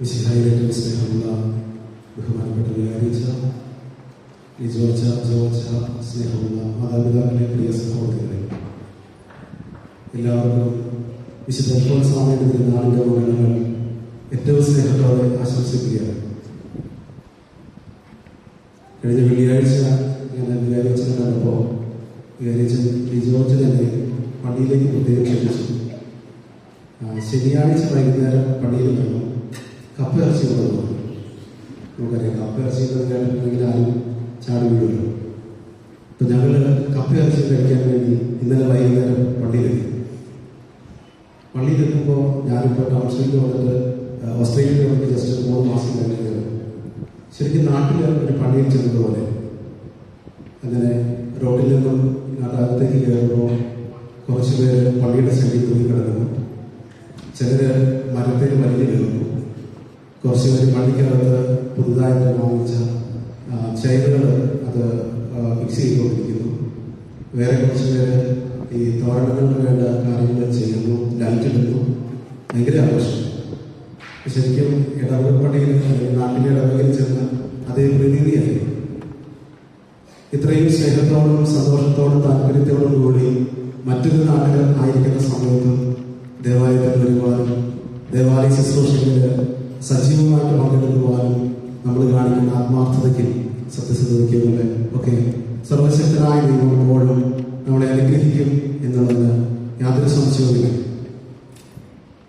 വിശുദ്ധായിലേറ്റവും സ്നേഹമുള്ള ബഹുമാനപ്പെട്ട വികാരിച്ച ലിജോച്ച ജോച്ച സ്നേഹമുള്ള മാതാപിതാക്കളെ പ്രിയ സഹോദരങ്ങളെ എല്ലാവർക്കും വിശുദ്ധ സ്വാമിയുടെ തിരുനാളിന്റെ ഗുണങ്ങൾ ഏറ്റവും സ്നേഹത്തോടെ ആശംസിക്കുകയാണ് കഴിഞ്ഞ വെള്ളിയാഴ്ച ഞാൻ വികാരിച്ചനെ കണ്ടപ്പോൾ ഈ ജോർജ് തന്നെ പള്ളിയിലേക്ക് പ്രത്യേകം ക്ഷണിച്ചു ശനിയാഴ്ച വൈകുന്നേരം പള്ളിയിൽ നിന്നും കപ്പ ഇറച്ചി നമുക്കറിയാം കപ്പ ഇറച്ചി കേട്ടിട്ടുണ്ടെങ്കിൽ ആരും ചാടി വീഴുമല്ലോ അപ്പൊ ഞങ്ങൾ കപ്പ ഇറച്ചി കഴിക്കാൻ വേണ്ടി ഇന്നലെ വൈകുന്നേരം പള്ളിയിലെത്തി. പള്ളിയിലെത്തുമ്പോൾ ഞാനിപ്പോൾ ടൗൺഷിപ്പിൽ വന്നിട്ട് ഓസ്ട്രേലിയയിൽ വന്നിട്ട് ജസ്റ്റ് ഒരു മൂന്ന് മാസം കഴിഞ്ഞത് ശരിക്കും നാട്ടിൽ ഒരു പള്ളിയിൽ ചെന്നതുപോലെ. അങ്ങനെ റോഡിൽ നിന്നും അകത്തേക്ക് കയറുമ്പോൾ കുറച്ച് പേര് പള്ളിയുടെ സൈഡിൽ തൂങ്ങി കിടക്കുന്നു. ചിലര് മരത്തിൽ വലിഞ്ഞു കയറുന്നു. കുറച്ച് പേര് പള്ളിക്കകത്ത് പുതുതായിട്ട് വാങ്ങിച്ച ചെയറുകൾ അത് ഫിക്സ് ചെയ്തുകൊണ്ടിരിക്കുന്നു. വേറെ കുറച്ച് പേര് ഈ തോരണങ്ങൾക്ക് വേണ്ട കാര്യങ്ങൾ ചെയ്യുന്നു ലൈറ്റ് ഇടുന്നു. ഭയങ്കര ആവശ്യം ശരിക്കും ഇടവക പള്ളിയിൽ നാട്ടിലെ ഇടവകയിൽ ചെന്ന് അതേ പ്രതീതിയായിരുന്നു ഇത്രയും സ്നേഹത്തോടും സന്തോഷത്തോടും താല്പര്യത്തോടും കൂടി മറ്റൊരു നാട്ടിൽ ആയിരിക്കുന്ന സമയത്ത് ദേവാലയത്തിൽ വരുവാനും ദേവാലയ ശുശ്രൂഷകളിൽ സജീവമായിട്ട് പങ്കെടുക്കുവാനും നമ്മൾ കാണിക്കുന്ന ആത്മാർത്ഥതയ്ക്കും സത്യസന്ധതയ്ക്കും ഒക്കെ സർവശക്തനായ ദൈവം എപ്പോഴും നമ്മളെ അനുഗ്രഹിക്കും എന്നുള്ളതിന് യാതൊരു സംശയവുമില്ല.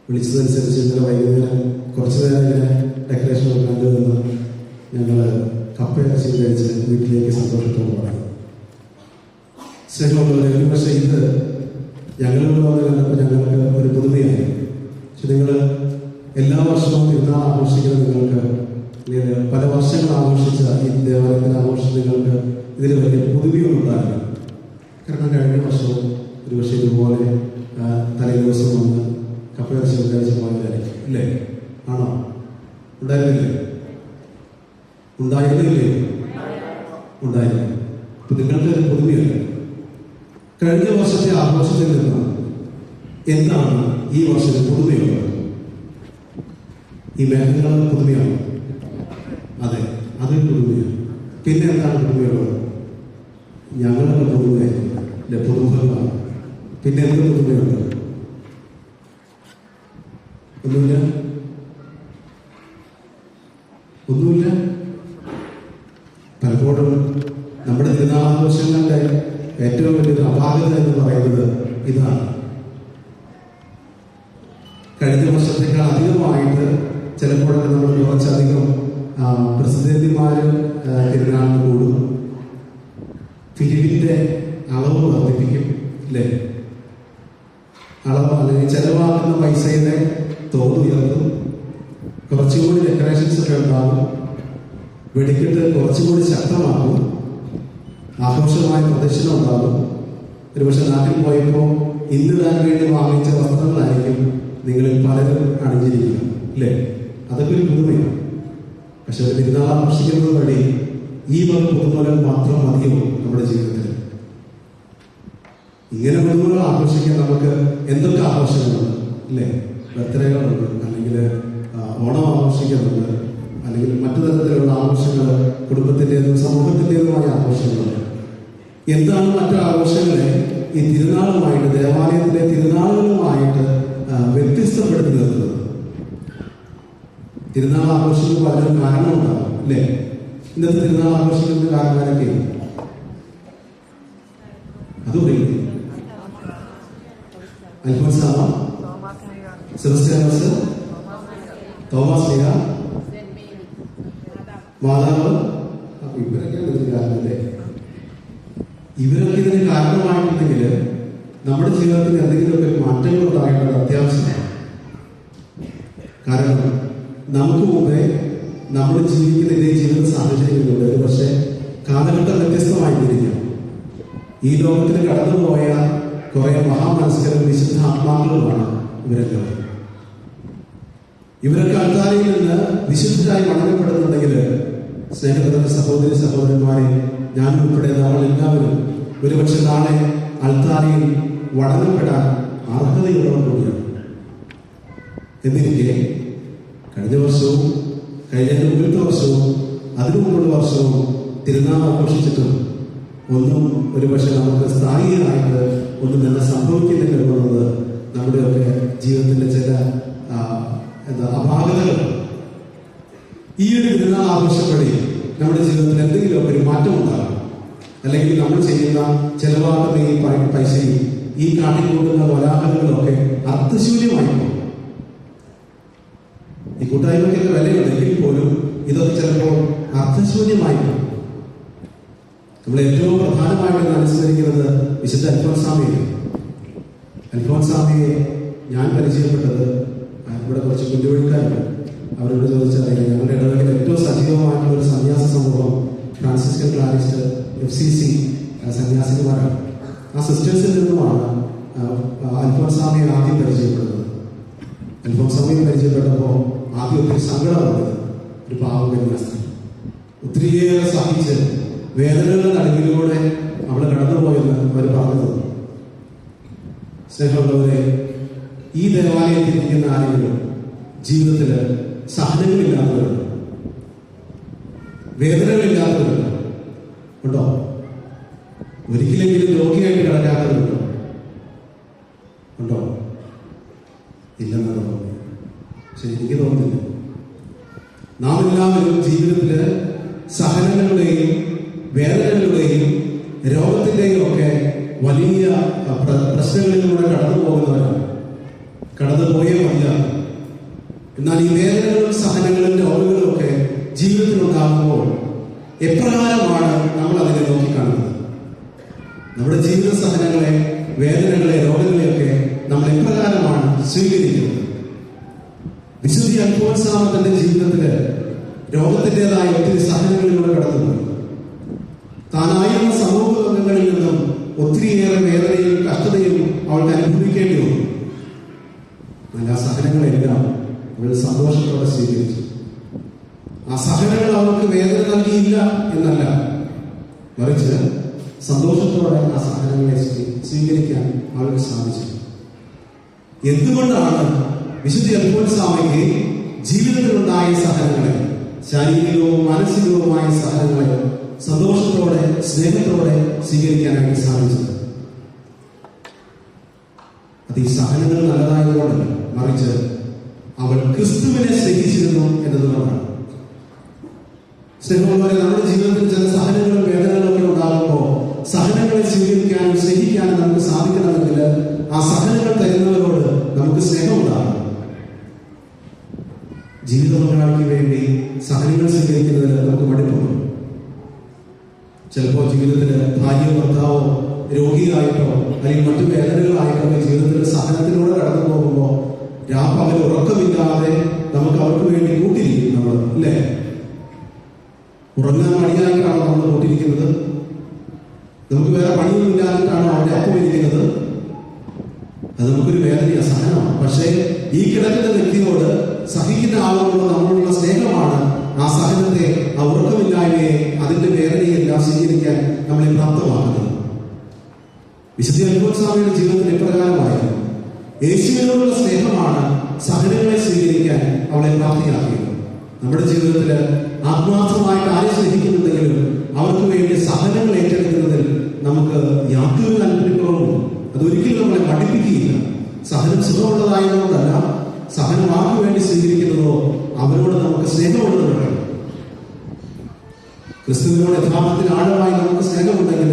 വിളിച്ചതനുസരിച്ച് ഇന്നലെ വൈകുന്നേരം കുറച്ച് നേരം ഇങ്ങനെ ഡെക്കറേഷൻ കണ്ടു നിന്ന് ഞങ്ങൾ കപ്പ ഇറച്ചി കഴിച്ച് വീട്ടിലേക്ക് സന്തോഷത്തോടെ പറഞ്ഞു സ്നേഹമുള്ളവരെ പക്ഷേ ഇത് ഞങ്ങളിവിടെ വന്ന് കണ്ടപ്പോൾ ഞങ്ങൾക്ക് ഒരു പുതുമയായി പക്ഷെ നിങ്ങൾ എല്ലാ വർഷവും തിരുനാൾ ആഘോഷിക്കുന്ന നിങ്ങൾക്ക് പല വർഷങ്ങൾ ആഘോഷിച്ച ഈ ദേവാലയത്തിന്റെ ആഘോഷം നിങ്ങൾക്ക് ഇതിൽ വലിയ പുതുമയൊന്നും ഉണ്ടാകില്ല കാരണം കഴിഞ്ഞ വർഷവും ഒരു പക്ഷേ ഇതുപോലെ തലേ ദിവസം വന്ന് കപ്പയിറച്ചി കഴിച്ച പോയതായിരിക്കും ഇല്ലേ? ആണോ? ഉണ്ടായിരുന്നില്ലേ? ഉണ്ടായിരുന്നില്ലേ? ഉണ്ടായിരുന്നു. അപ്പൊ നിങ്ങൾക്ക് പുതുമയല്ല? കഴിഞ്ഞ വർഷത്തെ ആഘോഷത്തിൽ നിന്ന് എന്താണ് ഈ വർഷത്തെ പുതുമയുള്ളത്? ഈ മേഖലകൾ പുതുമയാണ്? അതെ അത് പുതുമയാണ്. പിന്നെ എന്താണ് പുതുമയുള്ളത് ഞങ്ങളുടെ പുതുമയാണ് അല്ലെ പുതുമുഖങ്ങളാണ്. പിന്നെ എന്ത് പുതുമയുണ്ട് ഒന്നുമില്ല പലപ്പോഴും നമ്മുടെ ദിനാഘോഷങ്ങളുടെ ഏറ്റവും വലിയൊരു അപാകത എന്ന് പറയുന്നത് ഇതാണ് കഴിഞ്ഞ വർഷത്തേക്കാൾ അധികമായിട്ട് ചിലപ്പോഴൊക്കെ നമ്മൾ കുറച്ചധികം ആ, പ്രസിദ്ധന്തിമാര് ആ, തിരുനാളിന് കൂടും പിരിവിന്റെ അളവ് വർദ്ധിപ്പിക്കും അല്ലേ അളവ് അല്ലെങ്കിൽ ചെലവാക്കുന്ന പൈസയുടെ തോത് ഉയർന്നു കുറച്ചുകൂടി ഡെക്കറേഷൻസ് ഒക്കെ ഉണ്ടാകും. വെടിക്കെട്ട് കുറച്ചുകൂടി ശക്തമാകും ആഘോഷമായ പ്രദർശനം ഉണ്ടാകും. ഒരുപക്ഷെ നാട്ടിൽ പോയപ്പോൾ ഇന്നിടാൻ വേണ്ടി വാങ്ങിച്ച വസ്ത്രങ്ങളായിരിക്കും നിങ്ങളിൽ പലരും അണിഞ്ഞിരിക്കുക അല്ലേ അതൊക്കെ ഒരു പുതുമയാണ്. പക്ഷെ തിരുനാൾ ആഘോഷിക്കുന്നത് വഴി ഈ വക പുതുമകൾ മാത്രം മതിയോ നമ്മുടെ ജീവിതത്തിൽ. ഇങ്ങനെ മൃഗങ്ങൾ ആഘോഷിക്കാൻ നമുക്ക് എന്തൊക്കെ ആഘോഷങ്ങളുണ്ട് അല്ലേ ബർത്ത്ഡേകളുണ്ട് അല്ലെങ്കിൽ ഓണം ആഘോഷിക്കുന്നുണ്ട്. അല്ലെങ്കിൽ മറ്റു തരത്തിലുള്ള ആഘോഷങ്ങൾ കുടുംബത്തിന്റെതും സമൂഹത്തിന്റെതുമായ ആഘോഷങ്ങളുണ്ട്. എന്താണ് മറ്റു ആഘോഷങ്ങളെ ഈ തിരുനാളുമായിട്ട് ദേവാലയത്തിലെ തിരുനാളുകളുമായിട്ട് വ്യത്യസ്തപ്പെടുത്തി നിർത്തുന്നത് തിരുനാൾ ആഘോഷങ്ങൾക്ക് പലരും കാരണമുണ്ടാകും അല്ലേ ഇന്നത്തെ തിരുനാൾ ആഘോഷിക്കുന്ന കാരണക്കാരൊക്കെ അതുപോലെ അൽഫോൻസാമ സെബസ്ത്യാനോസ് തോമസ് ലീഗ മാതാവ്? ഇവരൊക്കെ ഇവരൊക്കെ ഇതിന് കാരണമായിട്ടുണ്ടെങ്കിൽ നമ്മുടെ ജീവിതത്തിൽ എന്തെങ്കിലുമൊക്കെ മാറ്റങ്ങൾ ഉണ്ടാകേണ്ടത് അത്യാവശ്യമാണ്. കാരണം നമുക്ക് മുമ്പേ നമ്മൾ ജീവിക്കുന്ന ഇതേ ജീവിത സാഹചര്യങ്ങളുണ്ട് പക്ഷേ കാലഘട്ടം തിരിഞ്ഞു ഈ ലോകത്തിൽ കടന്നുപോയ കുറെ മഹാമനസ്കരം വിശുദ്ധ ആത്മാക്കളുമാണ് ഇവരൊക്കെ. ഇവരൊക്കെ അൾത്താരയിൽ നിന്ന് വിശുദ്ധരായി വണങ്ങപ്പെടുന്നുണ്ടെങ്കിൽ സ്നേഹത്തിന്റെ സഹോദരി സഹോദരന്മാരെ ഞാൻ ഉൾപ്പെടെ നമ്മൾ എല്ലാവരും ഒരുപക്ഷെ നാളെ അൾത്താരയിൽ വണങ്ങപ്പെടാൻ അർഹതയുള്ളവർ കൂടിയാണ്. എന്നിരിക്കെ കഴിഞ്ഞ വർഷവും കഴിഞ്ഞ മുമ്പത്തെ വർഷവും അതിനു മുമ്പുള്ള വർഷവും തിരുനാൾ ആഘോഷിച്ചിട്ടും ഒന്നും ഒരുപക്ഷെ നമുക്ക് സ്ഥായിയായിട്ട് ഒന്നും തന്നെ സംഭവിക്കുന്നില്ല എന്നുള്ളത് നമ്മുടെയൊക്കെ ജീവിതത്തിന്റെ ചില എന്താ അപാകതകൾ. ഈ ഒരു തിരുനാൾ ആഘോഷപ്പെടി നമ്മുടെ ജീവിതത്തിൽ എന്തെങ്കിലുമൊക്കെ ഒരു മാറ്റം ഉണ്ടാകും അല്ലെങ്കിൽ നമ്മൾ ചെയ്യുന്ന ചെലവാകുന്ന പൈസയും ഈ കാട്ടിക്കൂട്ടുന്ന കോലാഹലങ്ങളൊക്കെ അർത്ഥശൂന്യമായി പോകും. ഈ കൂട്ടായ്മയ്ക്കൊക്കെ വിലയുണ്ടെങ്കിൽ പോലും ഇതൊക്കെ ചിലപ്പോൾ അർത്ഥശൂന്യമായി നമ്മൾ ഏറ്റവും പ്രധാനമായിട്ട് അനുസ്മരിക്കുന്നത് വിശുദ്ധ അൽഫോൻസാമിയെ. അൽഫോൻസാമിയെ ഞാൻ പരിചയപ്പെട്ടത് ഇവിടെ കുറച്ച് കുഞ്ഞുവഴിക്കാരുണ്ട് അവരോട് ചോദിച്ചറിയില്ല. ഞങ്ങളുടെ ഇടവേളയിൽ ഏറ്റവും സജീവമായിട്ടുള്ള ഒരു സന്യാസ സമൂഹം Franciscan Clarist F C C സന്യാസിമാരാണ് ആ സിസ്റ്റേഴ്സിൽ നിന്നുമാണ് അൽഫോൺ സ്വാമിയെ ആദ്യം പരിചയപ്പെടുന്നത് അൽഫോൻസാമിയെ പരിചയപ്പെട്ടപ്പോൾ ആദ്യം ഒത്തിരി സങ്കടം വന്നത് ഒരു പാവം കന്യാസ്ത്രീ. ഒത്തിരിയേറെ സഹിച്ച് വേദനകളുടെ നടുവിലൂടെ അവൾ കടന്നുപോയെന്ന് അവർ പറഞ്ഞത്. സ്നേഹമുള്ളവരെ ഈ ദേവാലയത്തിൽ ഇരിക്കുന്ന ആരെങ്കിലും ജീവിതത്തിൽ സഹനങ്ങളില്ലാത്തവരുണ്ട് വേദനകളില്ലാത്തവരുണ്ട് ഉണ്ടോ? ഒരിക്കലെങ്കിലും രോഗിയായിട്ട് കിടക്കാത്തവരുണ്ടോ? ഉണ്ടോ? ഇല്ലെന്നാണ് തോന്നുന്നത്. പക്ഷെ എനിക്ക് തോന്നുന്നില്ല. നാം എല്ലാവരും ജീവിതത്തിൽ എപ്രകാരമാണ് നമ്മൾ അതിനെ നോക്കിക്കാണുന്നത്? നമ്മുടെ ജീവിത സഹനങ്ങളെ വേദനകളെ രോഗങ്ങളെയൊക്കെ നമ്മൾ എപ്രകാരമാണ് സ്വീകരിക്കുന്നത്? വിശുദ്ധി അൽഫോൻസാമ തന്റെ ജീവിതത്തിൽ രോഗത്തിന്റെതായ ഒത്തിരി സഹനങ്ങളിലൂടെ കടന്നുപോയി. താനായിരുന്ന സമൂഹ അംഗങ്ങളിൽ നിന്നും ഒത്തിരിയേറെ വേദനയും കഷ്ടതയും അവൾക്ക് അനുഭവിക്കേണ്ടി വന്നു. നല്ല സഹനങ്ങളെല്ലാം അവൾ സന്തോഷത്തോടെ സ്വീകരിച്ചു. മറിച്ച് സന്തോഷത്തോടെ ആ സഹനങ്ങളെ സ്വീ- സ്വീകരിക്കാൻ അവൾക്ക് സാധിച്ചു എന്തുകൊണ്ടാണ് വിശുദ്ധ അൽഫോൻസാമയ്ക്ക് ജീവിതത്തിലുണ്ടായ സഹനങ്ങളെ ശാരീരികവും മാനസികവുമായ സഹനങ്ങളെ സന്തോഷത്തോടെ സ്നേഹത്തോടെ സ്വീകരിക്കാനായിട്ട് സാധിച്ചത്? അത് ഈ സഹനങ്ങൾ നല്ലതായതുകൊണ്ടല്ല മറിച്ച് അവൾ ക്രിസ്തുവിനെ സ്നേഹിച്ചിരുന്നു എന്നതുകൊണ്ടാണ്. സ്നേഹമുള്ളവരെ നമ്മുടെ ജീവിതത്തിൽ ചില സഹനങ്ങളും വേദനകളും സഹനങ്ങളെ സ്വീകരിക്കാനും സ്നേഹിക്കാനും നമുക്ക് സാധിക്കണമെങ്കിൽ ആ സഹനങ്ങൾ തരുന്നവരോട് നമുക്ക് സ്നേഹമുണ്ടാകണം. ജീവിത പങ്കാളിക്ക് വേണ്ടി സഹനങ്ങൾ സ്വീകരിക്കുന്നതിൽ നമുക്ക് മടുപ്പുണ്ട് ചിലപ്പോൾ ജീവിതത്തിൽ ഭാര്യയോ ഭർത്താവോ രോഗിയായിട്ടോ അല്ലെങ്കിൽ മറ്റു വേദനകളായിട്ടോ ജീവിതത്തിൽ സഹനത്തിലൂടെ കടന്നു പോകുമ്പോൾ രാപ്പകൽ ഉറക്കമില്ലാതെ നമുക്ക് അവർക്ക് വേണ്ടി കൂട്ടിയിരിക്കും നമ്മൾ അല്ലേ? ഉറങ്ങാൻ മടിയായിട്ടാണ് നമ്മൾ കൂട്ടിരിക്കുന്നത്? നമുക്ക് വേറെ പണിയൊന്നും ഇല്ലാതിട്ടാണോ അവിടെ അപ്പം ഇരിക്കുന്നത് അത് നമുക്കൊരു വേദനയ സഹനമാണ് പക്ഷേ ഈ കിടക്കുന്ന വ്യക്തിയോട് സഹിക്കുന്ന ആളുകളോട് നമ്മളുള്ള സ്നേഹമാണ് ആ സഹനത്തെ ആ ഉറക്കമില്ലായ്മയെ അതിന്റെ വേദനയെല്ലാം സ്വീകരിക്കാൻ നമ്മളെ പ്രാപ്തമാക്കുന്നത്. വിശുദ്ധ സ്വാമിയുടെ ജീവിതത്തിൽ എപ്രകാരമായിരുന്നു? യേശുവിനോടുള്ള സ്നേഹമാണ് സഹനങ്ങളെ സ്വീകരിക്കാൻ അവളെ പ്രാപ്തിയാക്കിയത്. നമ്മുടെ ജീവിതത്തിൽ ആത്മാർത്ഥമായിട്ട് ആരെ സ്നേഹിക്കുന്നുണ്ടെങ്കിലും അവർക്ക് വേണ്ടി സഹനങ്ങൾ ഏറ്റെടുക്കുന്നതിൽ നമുക്ക് യാതൊരു താല്പര്യക്കുറവും അതൊരിക്കലും നമ്മളെ പഠിപ്പിക്കുകയില്ല. സഹനം സുഖമുള്ളതായതുകൊണ്ടല്ല സഹനം ആർക്ക് വേണ്ടി സ്വീകരിക്കുന്നതോ അവരോട് നമുക്ക് സ്നേഹമുള്ളതാണ് ക്രിസ്തുവിനോട് യഥാർത്ഥത്തിൽ ആഴമായി നമുക്ക് സ്നേഹമുണ്ടെങ്കിൽ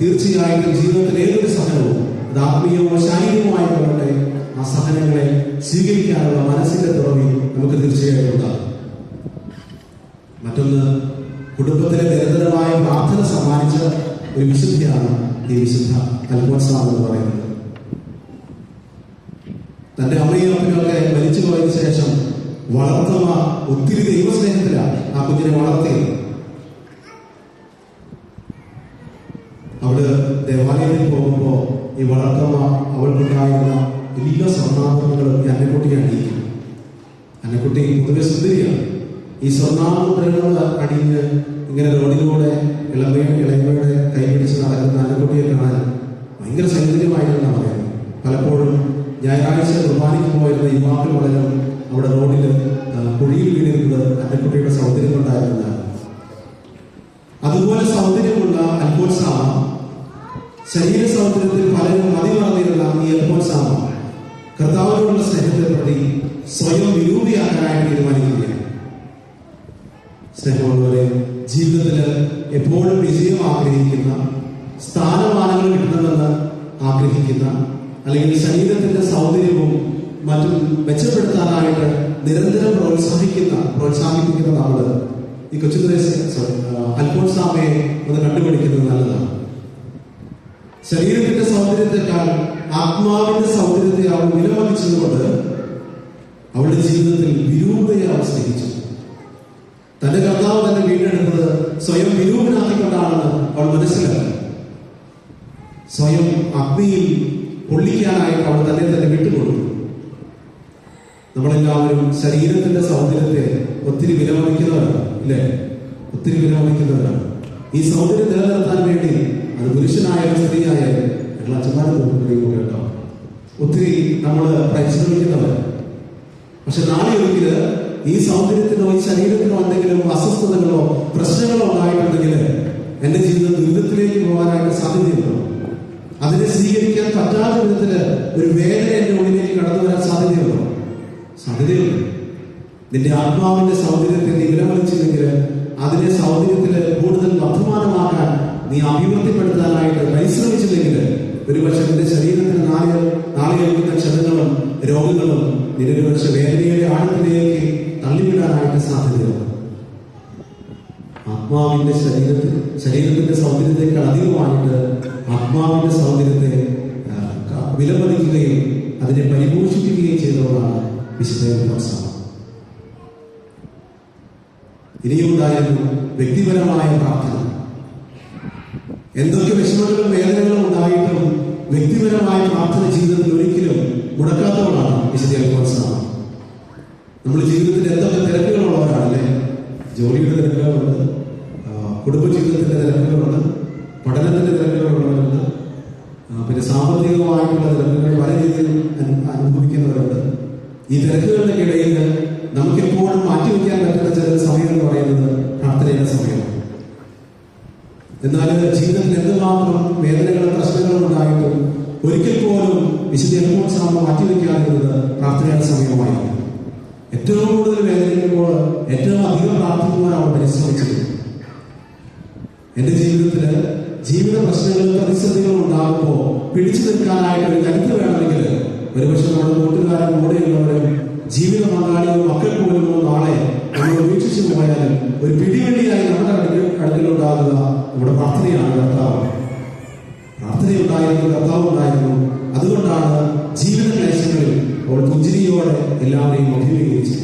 തീർച്ചയായിട്ടും ജീവിതത്തിൽ ഏതൊരു സഹനവും അത് ആത്മീയമോ ശാരീരികമായിക്കൊള്ളട്ടെ ആ സഹനങ്ങളെ സ്വീകരിക്കാനുള്ള മനസ്സിന്റെ തുറവി നമുക്ക് തീർച്ചയായിട്ടും ഉണ്ടാകും. മറ്റൊന്ന് കുടുംബത്തിലെ നിരന്തരമായ പ്രാർത്ഥന സമ്മാനിച്ച ഒരു വിശുദ്ധിയാണ് ഈ വിശുദ്ധ കൽപ്പോത്സവം എന്ന് പറയുന്നത്. തന്റെ അമ്മയും അമ്മയൊക്കെ മരിച്ചു പോയതിനു ശേഷം വളർത്തുന്ന ഒത്തിരി ദൈവസ്നേഹത്തിലാണ് ആ കുഞ്ഞിനെ വളർത്തിയത്. അവൾ ദേവാലയത്തിൽ പോകുമ്പോൾ ഈ വളർത്തമ്മ അവൾക്കുണ്ടായിരുന്ന എല്ലാ സ്വർണാഭരണങ്ങളും ഈ അന്നക്കുട്ടിയാണ് അന്നക്കുട്ടി പൊതുവെ സുന്ദരിയാണ്. ഈ സ്വർണാഭരണങ്ങൾ അണിഞ്ഞ് ഇങ്ങനെ റോഡിലൂടെ ഇളമയ ഇളമയുടെ കൈപിടിച്ച് നടക്കുന്ന അന്നക്കുട്ടിയെ കാണാൻ ഭയങ്കര സൗന്ദര്യമായിട്ടാണ് പറയുന്നത്. പലപ്പോഴും ഞായറാഴ്ച കുർബാനയ്ക്ക് പോയിരുന്ന യുവാക്കൾ പലരും അവിടെ റോഡിൽ കുഴിയിൽ വീണിരുന്നത് അന്നക്കുട്ടിയുടെ സൗന്ദര്യം കൊണ്ടായിരുന്നതാണ്. അതുപോലെ സൗന്ദര്യമുള്ള അൽഫോൻസാമ ശരീര സൗന്ദര്യത്തിൽ പലരും മതി നടന്നിരുന്ന ഈ അൽഫോൻസാമ കർത്താവിനോടുള്ള സ്നേഹത്തെ പ്രതി സ്വയം വിരൂപിയാക്കാനായിട്ട് തീരുമാനിക്കുകയാണ്. സ്നേഹമുള്ളവരെ ജീവിതത്തിൽ എപ്പോഴും വിജയം ആഗ്രഹിക്കുന്ന സ്ഥാനമാനങ്ങൾ കിട്ടണമെന്ന് ആഗ്രഹിക്കുന്ന അല്ലെങ്കിൽ ശരീരത്തിന്റെ സൗന്ദര്യവും മറ്റും മെച്ചപ്പെടുത്താനായിട്ട് നിരന്തരം പ്രോത്സാഹിക്കുന്ന പ്രോത്സാഹിപ്പിക്കുന്ന നമ്മൾ ഈ കൊച്ചുദ്രേശ അൽഫോൺസാമയെ ഒന്ന് കണ്ടുപിടിക്കുന്നത് നല്ലതാണ്. ശരീരത്തിന്റെ സൗന്ദര്യത്തെക്കാൾ ആത്മാവിന്റെ സൗന്ദര്യത്തെ അവൾ വിലമതിച്ചതുകൊണ്ട് അവളുടെ ജീവിതത്തിൽ സ്നേഹിച്ചു തന്റെ കർത്താവ് തന്നെ വീണ്ടെടുത്തത് സ്വയം വിരൂപനാക്കിക്കൊണ്ടാണെന്ന് അവൾ മനസ്സിലാക്കി. സ്വയം അഗ്നിയിൽ പൊള്ളിക്കാനായിട്ട് അവൾ തന്നെ തന്നെ വിട്ടുകൊടുത്തു. നമ്മളെല്ലാവരും ശരീരത്തിന്റെ സൗന്ദര്യത്തെ ഒത്തിരി വിലമതിക്കുന്നവരാണ് ഇല്ലേ? ഒത്തിരി വിലമതിക്കുന്നവരാണ്. ഈ സൗന്ദര്യം നിലനിർത്താൻ വേണ്ടി അത് പുരുഷനായാലും സ്ത്രീയായാലും ഞങ്ങൾ അച്ഛന്മാരെ നോക്കുകയും കേട്ടോ ഒത്തിരി നമ്മൾ പരിശ്രമിക്കുന്നവർ പക്ഷെ നാളെ ഒരിക്കൽ ഈ സൗന്ദര്യത്തിനോ ഈ ശരീരത്തിനോ എന്തെങ്കിലും അസ്വസ്ഥതകളോ പ്രശ്നങ്ങളോ ഉണ്ടായിട്ടുണ്ടെങ്കിൽ എന്റെ ജീവിതം ദുരിതത്തിലേക്ക് പോകാനായിട്ട് സാധ്യതയുണ്ടോ? അതിനെ സ്വീകരിക്കാൻ പറ്റാത്ത വിധത്തിൽ ഒരു വേദന എന്റെ ഉള്ളിലേക്ക് കടന്നു വരാൻ സാധ്യതയുണ്ടോ? സാധ്യതയുണ്ട്. നിന്റെ ആത്മാവിന്റെ സൗന്ദര്യത്തെ നീ വിലമലിച്ചില്ലെങ്കിൽ അതിനെ സൗന്ദര്യത്തിൽ കൂടുതൽ വർദ്ധമാനമാക്കാൻ നീ അഭിവൃദ്ധിപ്പെടുത്താനായിട്ട് പരിശ്രമിച്ചില്ലെങ്കിൽ ഒരുപക്ഷെ നിന്റെ ശരീരത്തിന് നാളെ നാളെ ക്ഷതങ്ങളും രോഗങ്ങളും ഒരുപക്ഷെ വേദനയുടെ ആഴത്തിലേക്ക് തള്ളിവിടാനായിട്ട് സാധ്യതയുണ്ട്. ആത്മാവിന്റെ ശരീരത്തിൽ ശരീരത്തിന്റെ സൗന്ദര്യത്തെക്കാൾ അധികമായിട്ട് ആത്മാവിന്റെ സൗന്ദര്യത്തെ വിലമതിക്കുകയും അതിനെ പരിപോഷിപ്പിക്കുകയും ചെയ്തവരാണ് വിശുദ്ധ ഇനിയുണ്ടായിരുന്നു വ്യക്തിപരമായ പ്രാർത്ഥന. എന്തൊക്കെ വിഷമങ്ങളും വേദനകളും ഉണ്ടായിട്ടും വ്യക്തിപരമായ പ്രാർത്ഥന ജീവിതത്തിൽ ഒരിക്കലും മുടക്കാത്തവളാണ് വിശുദ്ധ നമ്മൾ ജീവിതത്തിൽ എന്തൊക്കെ തിരക്കുകളുള്ളവരാണല്ലേ? ജോലിയുടെ തിരക്കുകളുണ്ട് കുടുംബ കുടുംബജീവിതത്തിന്റെ തിരക്കുകളുണ്ട് പഠനത്തിന്റെ തിരക്കുകളുള്ളവരുണ്ട് പിന്നെ സാമ്പത്തികമായിട്ടുള്ള തിരക്കുകൾ പല രീതിയിൽ അനു- അനുഭവിക്കുന്നവരുണ്ട്. ഈ തിരക്കുകളുടെ ഇടയിൽ നമുക്ക് എപ്പോഴും മാറ്റിവെക്കാൻ പറ്റുന്ന ചില സമയം എന്ന് പറയുന്നത് പ്രാർത്ഥനയുടെ സമയമാണ്. എന്നാൽ ജീവിതത്തിൽ എന്തുമാത്രം വേദനകളും പ്രശ്നങ്ങളും ഉണ്ടായിട്ടും ഒരിക്കൽ പോലും വിശുദ്ധ എൽമോൻസാമ മാറ്റിവെക്കാതിരുന്നത് പ്രാർത്ഥനയുടെ സമയമായിരുന്നു. ഏറ്റവും കൂടുതൽ വേദനിക്കുമ്പോൾ ഏറ്റവും അധികം പ്രാർത്ഥിക്കുവാൻ അവൾ പരിശ്രമിച്ചത്. എന്റെ ജീവിതത്തിൽ ജീവിത പ്രശ്നങ്ങളും പ്രതിസന്ധികളും ഉണ്ടാകുമ്പോൾ പിടിച്ചു നിൽക്കാനായിട്ട് ഒരു കരുത്ത് വേണമെങ്കിൽ ഒരുപക്ഷെ നമ്മുടെ കൂട്ടുകാരും കൂടെയുള്ളവരും ജീവിത പങ്കാളിയും മക്കൾ പോലുമോ നാളെ നമ്മൾ ഉപേക്ഷിച്ചു പോയാലും ഒരു പിടിവെള്ളിയായി നമ്മുടെ അടുക്കൽ അടുക്കലുണ്ടാകുക നമ്മുടെ പ്രാർത്ഥനയാണ് കർത്താവ്. പ്രാർത്ഥനയുണ്ടായിരുന്നു കർത്താവ് ഉണ്ടായിരുന്നു. അതുകൊണ്ടാണ് ജീവിത ക്ലേശങ്ങളിൽ അവൾ പുഞ്ചിരിയോടെ എല്ലാവരെയും അഭിമുഖീകരിച്ചു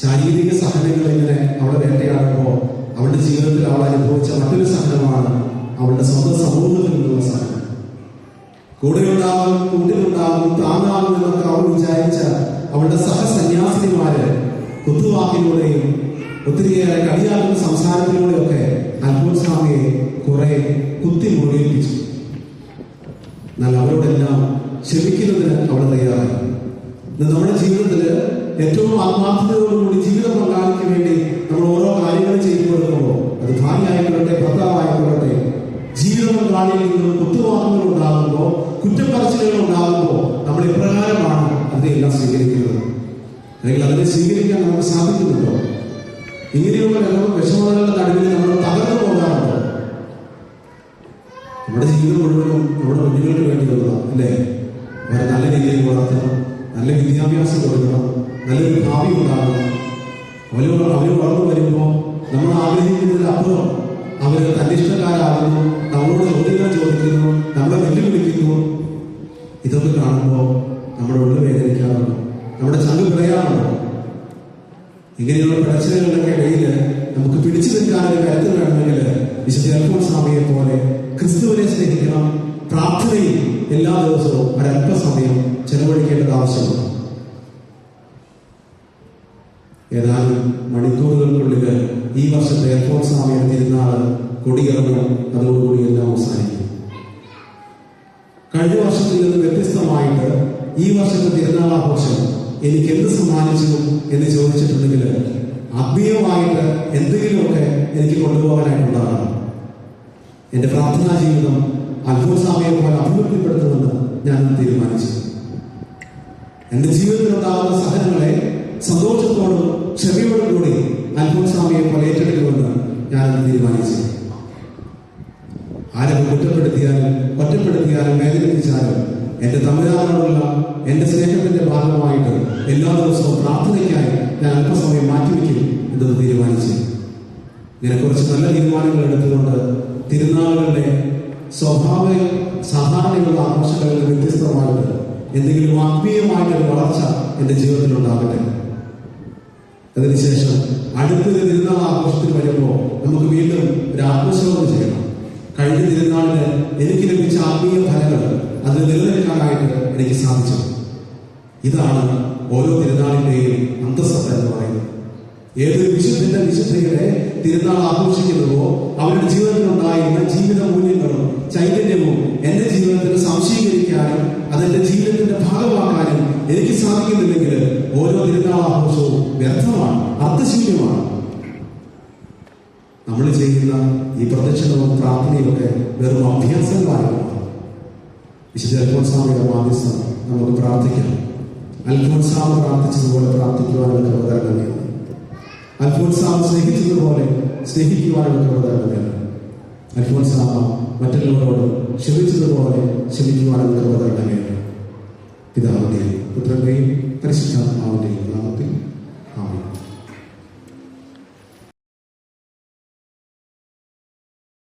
ശാരീരിക സഹനങ്ങൾ ഇങ്ങനെ അവളെ വേട്ടയാടുമ്പോൾ അവളുടെ ജീവിതത്തിൽ അവൾ അനുഭവിച്ച മറ്റൊരു സഹനമാണ് അവളുടെ സ്വന്തം സമൂഹത്തിൽ നിന്നുള്ള സഹനം. കൂടെയുണ്ടാകും കൂട്ടിലുണ്ടാകും താങ്ങാകും എന്നൊക്കെ അവൾ വിചാരിച്ച അവളുടെ സഹസന്യാസിനിമാര് കുത്തുവാക്കിലൂടെയും ഒത്തിരിയേറെ കളിയാക്കുന്ന സംസാരത്തിലൂടെയൊക്കെ അൽഫോൻസാമിയെ കുറെ കുത്തി മുറിയിപ്പിച്ചു എന്നാൽ അവരോടെല്ലാം ക്ഷമിക്കുന്നതിന് അവൾ തയ്യാറായി. നമ്മുടെ ജീവിതത്തിൽ ഏറ്റവും ആത്മാർത്ഥതയോടുകൂടി ജീവിതം പങ്കാളിക്ക് വേണ്ടി നമ്മൾ ഓരോ കാര്യങ്ങളും ചെയ്തു കൊടുക്കുമ്പോൾ അത് ഭാര്യയായിക്കൊള്ളട്ടെ ഭർത്താവായിക്കൊള്ളട്ടെ ജീവിത പങ്കാളിയിൽ നിന്നും കുത്തുവാദങ്ങൾ ഉണ്ടാകുമ്പോൾ കുറ്റപ്പറച്ചിലുകൾ ഉണ്ടാകുമ്പോൾ നമ്മൾ എപ്രകാരമാണ് അതിനെല്ലാം സ്വീകരിക്കുന്നത്? അല്ലെങ്കിൽ അതിനെ സ്വീകരിക്കാൻ നമുക്ക് സാധിക്കുന്നുണ്ടോ? ഇങ്ങനെയുള്ള വിഷമതകളുടെ നടുവിൽ നമ്മൾ തകർന്നു പോകാറുണ്ടോ? നമ്മുടെ ജീവിതം മുഴുവനും നമ്മുടെ കുഞ്ഞുങ്ങൾക്ക് വേണ്ടി കൊടുക്കണം അല്ലേ? അവരെ നല്ല രീതിയിൽ വളർത്തണം നല്ല വിദ്യാഭ്യാസം കൊടുക്കണം നല്ലൊരു ഭാവി ഉണ്ടാകണം. അവർ അവർ വളർന്നു വരുമ്പോൾ നമ്മൾ ആഗ്രഹിക്കുന്നതിനപ്പുറം അവർ തന്നിഷ്ടക്കാരാകുന്നു നമ്മളോട് ചോദ്യങ്ങൾ ചോദിക്കുന്നു നമ്മളെ വെല്ലുവിളിക്കുന്നു. ഇതൊക്കെ കാണുമ്പോൾ നമ്മുടെ ഉള്ളിൽ വേദനിക്കാറുണ്ട് നമ്മുടെ ചങ്ക് പിറയാറുണ്ടോ ഇങ്ങനെയുള്ള പ്രശ്നങ്ങളുടെ ഇടയിൽ നമുക്ക് പിടിച്ചു നിൽക്കാൻ ഒരു കരുത്ത് വേണമെങ്കിൽ വിശുദ്ധ സ്വാമിയെ പോലെ ക്രിസ്തുവിനെ സ്നേഹിക്കണം പ്രാർത്ഥനയിൽ എല്ലാ ദിവസവും ഒരല്പസമയം ചെലവഴിക്കേണ്ടത് ആവശ്യമാണ്. ഏതാനും മണിക്കൂറുകൾക്കുള്ളിൽ ഈ വർഷത്തെ എയർപോർട്ട് സമയം തിരുന്നാൾ കൊടിയിറങ്ങണം. അതോടുകൂടി എല്ലാം അവസാനിക്കും. കഴിഞ്ഞ വർഷത്തിൽ നിന്ന് വ്യത്യസ്തമായിട്ട് ഈ വർഷത്തെ തിരുനാൾ ആഘോഷം എനിക്ക് എന്ത് സമ്മാനിച്ചു എന്ന് ചോദിച്ചിട്ടുണ്ടെങ്കിൽ ആത്മീയമായിട്ട് എന്തെങ്കിലുമൊക്കെ എനിക്ക് കൊണ്ടുപോകാനായിട്ടുണ്ടാകണം എന്റെ പ്രാർത്ഥനാ ജീവിതം അത്ഭുതസ്വാമിയെ പോലെ അഭിവൃദ്ധിപ്പെടുത്തുമെന്ന് ഞാൻ തീരുമാനിച്ചു. എന്റെ ജീവിതത്തിലുണ്ടാകുന്ന സഹനങ്ങളെ സന്തോഷത്തോടും ക്ഷമയോടും കൂടി അത്ഭുതസ്വാമിയെ പോലെ ഏറ്റെടുക്കുമെന്ന് ഞാൻ തീരുമാനിച്ചു. ആരെ കുറ്റപ്പെടുത്തിയാലും ഒറ്റപ്പെടുത്തിയാലും വേദനിപ്പിച്ചാലും എന്റെ തമിഴ്നാടിനോടുള്ള എന്റെ സ്നേഹത്തിന്റെ ഭാഗമായിട്ട് എല്ലാ ദിവസവും പ്രാർത്ഥനയ്ക്കായി ഞാൻ അല്പസമയം മാറ്റിവെക്കും എന്നത് തീരുമാനിച്ചു. ഇങ്ങനെ കുറച്ച് നല്ല തീരുമാനങ്ങൾ എടുത്തുകൊണ്ട് തിരുനാളുകളുടെ സ്വാഭാവിക സാധാരണയുള്ള നിന്ന് വ്യത്യസ്തമായിട്ട് എന്തെങ്കിലും ആത്മീയമായിട്ടൊരു വളർച്ച എന്റെ ജീവിതത്തിൽ ഉണ്ടാകട്ടെ അതിനുശേഷം അടുത്തൊരു തിരുനാൾ ആഘോഷത്തിൽ വരുമ്പോൾ നമുക്ക് വീണ്ടും ഒരു ആത്മശോധന ചെയ്യണം. കഴിഞ്ഞ തിരുനാളിന് എനിക്ക് ലഭിച്ച ആത്മീയ ഫലങ്ങൾ അത് നിലനിൽക്കാനായിട്ട് എനിക്ക് സാധിച്ചു. ഇതാണ് ഓരോ തിരുനാളിന്റെയും അന്തസ്സത്ത എന്ന് പറയുന്നത്. ഏതൊരു വിശുദ്ധന്റെ വിശുദ്ധയുടെ തിരുനാൾ ആഘോഷിക്കുന്നുവോ അവരുടെ ജീവിതത്തിലുണ്ടായിരുന്ന ജീവിത മൂല്യങ്ങളും ചൈതന്യവും എന്റെ ജീവിതത്തിൽ സംശീകരിക്കാനും അതെന്റെ ജീവിതത്തിന്റെ ഭാഗമാക്കാനും എനിക്ക് സാധിക്കുന്നില്ലെങ്കിൽ ഓരോ തിരുനാൾ ആഘോഷവും വ്യർത്ഥമാണ് അർത്ഥശൂന്യമാണ്. നമ്മൾ ചെയ്യുന്ന ഈ പ്രദക്ഷിണവും പ്രാർത്ഥനയുമൊക്കെ വെറും അഭ്യാസങ്ങളായി വിശുദ്ധ അൽഫോൻസാമയുടെ മാധ്യസ്ഥം നമുക്ക് പ്രാർത്ഥിക്കാം. അൽഫോൻസാമ പ്രാർത്ഥിച്ചതുപോലെ പ്രാർത്ഥിക്കുവാനുള്ള കൃപകരണമേ അൽഫോൻസാമ സ്നേഹിച്ചതുപോലെ സ്നേഹിക്കുവാനുള്ള കൃപകരണമേ അൽഫോൻസാമ മറ്റുള്ളവരോട് ക്ഷമിച്ചതുപോലെ ക്ഷമിക്കുവാനുള്ള കൃപകരണമേ പിതാവിന്റെയും പുത്രന്റെയും പരിശുദ്ധാത്മാവിന്റെയും നാമത്തിൽ